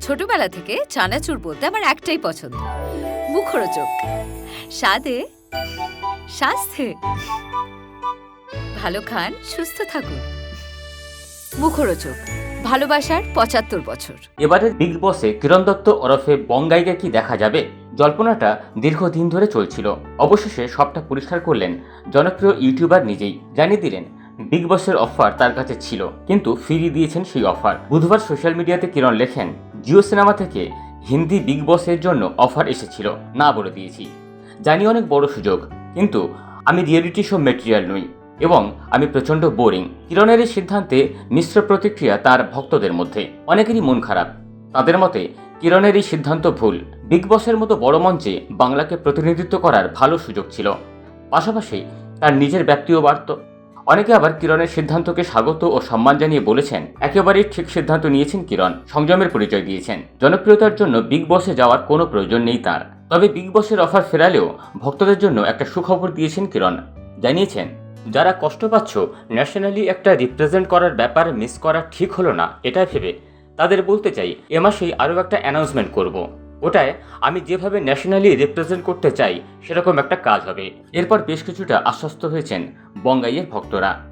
ছোটবেলা থেকে চানাচুর বলতে আমার একটাই পছন্দ। মুখরোচক। স্বাদে, স্বাস্থ্যে। ভালো খান, সুস্থ থাকুন। মুখরোচক। ভালোবাসার পঁচাত্তর বছর। এবারে বিগ বসে কিরণ দত্ত ওরফে বঙ্গাইকে কি দেখা যাবে? জল্পনাটা দীর্ঘদিন ধরে চলছিল। অবশেষে সবটা পরিষ্কার করলেন জনপ্রিয় ইউটিউবার নিজেই। জানিয়ে দিলেন, বিগ বসের অফার তার কাছে ছিল। কিন্তু ফিরিয়ে দিয়েছেন সেই অফার বুধবার সোশ্যাল মিডিয়াতে কিরণ লেখেন জিও সিনেমা থেকে হিন্দি বিগ বসের জন্য অফার এসেছিল, না বলে দিয়েছি। জানি অনেক বড় সুযোগ, কিন্তু আমি রিয়েলিটি শো মেটেরিয়াল নই এবং আমি প্রচণ্ড বোরিং। কিরণের এই সিদ্ধান্তে মিশ্র প্রতিক্রিয়া তার ভক্তদের মধ্যে। অনেকেরই মন খারাপ। তাদের মতে কিরণের এই সিদ্ধান্ত ভুল। বিগ বসের মতো বড় মঞ্চে বাংলাকে প্রতিনিধিত্ব করার ভালো সুযোগ ছিল। পাশাপাশি তার নিজের ব্যক্তিও বাড়ত অনেকে আবার কিরণের সিদ্ধান্তকে স্বাগত ও সম্মান জানিয়ে বলেছেন। একেবারেই ঠিক সিদ্ধান্ত নিয়েছেন কিরণ, সংযমের পরিচয় দিয়েছেন। জনপ্রিয়তার জন্য বিগ বসে যাওয়ার কোনো প্রয়োজন নেই তার। তবে বিগ বসের অফার ফেরালেও ভক্তদের জন্য একটা সুখবর দিয়েছেন কিরণ। জানিয়েছেন, যারা কষ্ট পাচ্ছ ন্যাশনালি একটা রিপ্রেজেন্ট করার ব্যাপার মিস করা ঠিক হলো না এটা ভেবে। তাদের বলতে চাই, এ মাসেই আরও একটা অ্যানাউন্সমেন্ট করব। ওটায় আমি যেভাবে ন্যাশনালি রিপ্রেজেন্ট করতে চাই, সেরকম একটা কাজ হবে। এরপর বেশ কিছুটা আশ্বস্ত হয়েছেন বঙ্গাইয়ের ভক্তরা।